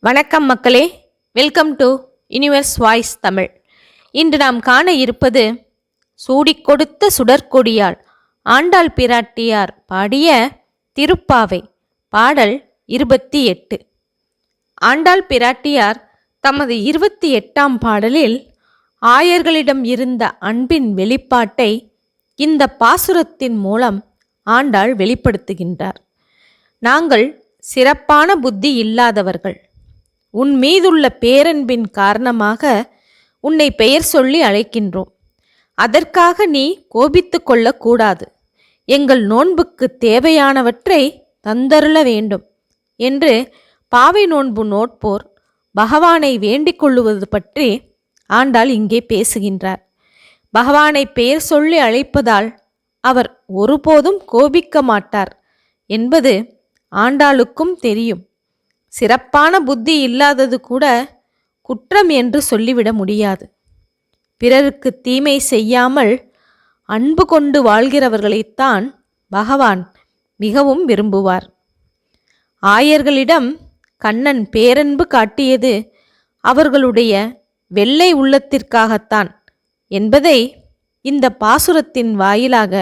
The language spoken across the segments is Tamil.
வணக்கம் மக்களே. Welcome to universe voice Tamil இன்று நாம் காண இருப்பது சூடிக் கொடுத்த சுடற்கொடியால் ஆண்டாள் பிராட்டியார் பாடிய திருப்பாவை பாடல் இருபத்தி எட்டு. ஆண்டாள் பிராட்டியார் தமது இருபத்தி எட்டாம் பாடலில் ஆயர்களிடம் இருந்த அன்பின் வெளிப்பாட்டை இந்த பாசுரத்தின் மூலம் ஆண்டாள் வெளிப்படுத்துகின்றார். நாங்கள் சிறப்பான புத்தி இல்லாதவர்கள். உன் மீதுள்ள பேரன்பின் காரணமாக உன்னை பெயர் சொல்லி அழைக்கின்றோம். அதற்காக நீ கோபித்து கொள்ளக்கூடாது. எங்கள் நோன்புக்கு தேவையானவற்றை தந்தருள வேண்டும் என்று பாவை நோன்பு நோட்போர் பகவானை வேண்டிக் கொள்ளுவது பற்றி ஆண்டாள் இங்கே பேசுகின்றார். பகவானை பெயர் சொல்லி அழைப்பதால் அவர் ஒருபோதும் கோபிக்க மாட்டார் என்பது ஆண்டாளுக்கும் தெரியும். சிறப்பான புத்தி இல்லாதது கூட குற்றம் என்று சொல்லிவிட முடியாது. பிறருக்கு தீமை செய்யாமல் அன்பு கொண்டு வாழ்கிறவர்களைத்தான் பகவான் மிகவும் விரும்புவார். ஆயர்களிடம் கண்ணன் பேரன்பு காட்டியது அவர்களுடைய வெள்ளை உள்ளத்திற்காகத்தான் என்பதை இந்த பாசுரத்தின் வாயிலாக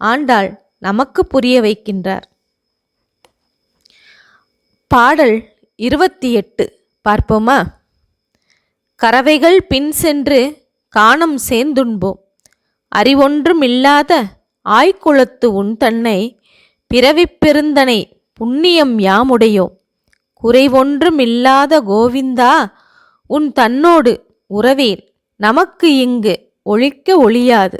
ஆண்டாள் நமக்கு புரிய வைக்கின்றார். பாடல் இருபத்தி எட்டு பார்ப்போமா? கறவைகள் பின் சென்று காணம் சேர்ந்துண்போம். அறிவொன்றுமில்லாத ஆய்குளத்து உன் தன்னை பிறவிப்பெருந்தனை புண்ணியம் யாமுடையோம். குறைவொன்றுமில்லாத கோவிந்தா உன் தன்னோடு உறவேன். நமக்கு இங்கு ஒழிக்க ஒழியாது.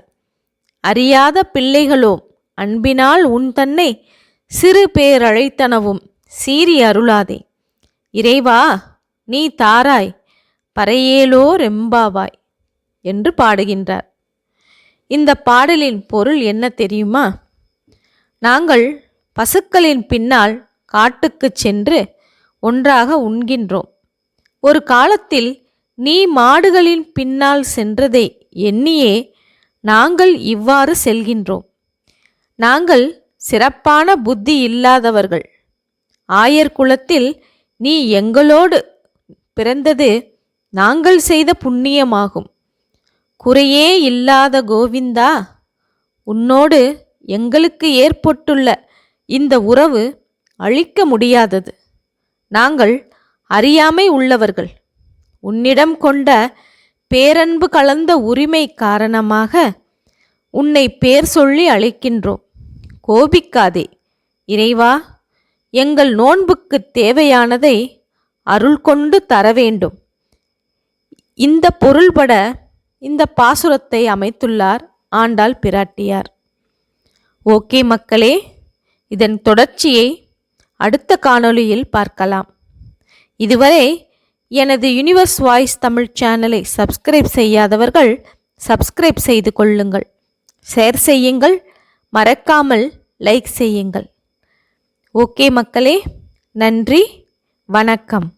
அறியாத பிள்ளைகளோம் அன்பினால் உன் தன்னை சிறு பேரழைத்தனவும் சீறி அருளாதே. இறைவா நீ தாராய் பறையேலோ ரெம்பாவாய் என்று பாடுகின்றார். இந்த பாடலின் பொருள் என்ன தெரியுமா? நாங்கள் பசுக்களின் பின்னால் காட்டுக்குச் சென்று ஒன்றாக உண்கின்றோம். ஒரு காலத்தில் நீ மாடுகளின் பின்னால் சென்றதை எண்ணியே நாங்கள் இவ்வாறு செல்கின்றோம். நாங்கள் சிறப்பான புத்தி இல்லாதவர்கள். ஆயர் குலத்தில் நீ எங்களோடு பிறந்தது நாங்கள் செய்த புண்ணியமாகும். குறையே இல்லாத கோவிந்தா உன்னோடு எங்களுக்கு ஏற்பட்டுள்ள இந்த உறவு அழிக்க முடியாதது. நாங்கள் அறியாமை உள்ளவர்கள். உன்னிடம் கொண்ட பேரன்பு கலந்த உரிமை காரணமாக உன்னை பேர் சொல்லி அழைக்கின்றோம். கோபிக்காதே. இறைவா எங்கள் நோன்புக்கு தேவையானதை அருள் கொண்டு தர வேண்டும் இந்த பொருள்பட இந்த பாசுரத்தை அமைத்துள்ளார் ஆண்டாள் பிராட்டியார். ஓகே மக்களே இதன் தொடர்ச்சியை அடுத்த காணொளியில் பார்க்கலாம். இதுவரை எனது யுனிவர்ஸ் வாய்ஸ் தமிழ் சேனலை சப்ஸ்கிரைப் செய்யாதவர்கள் சப்ஸ்கிரைப் செய்து கொள்ளுங்கள். ஷேர் செய்யுங்கள். மறக்காமல் லைக் செய்யுங்கள். ஓகே மக்களே நன்றி வணக்கம்.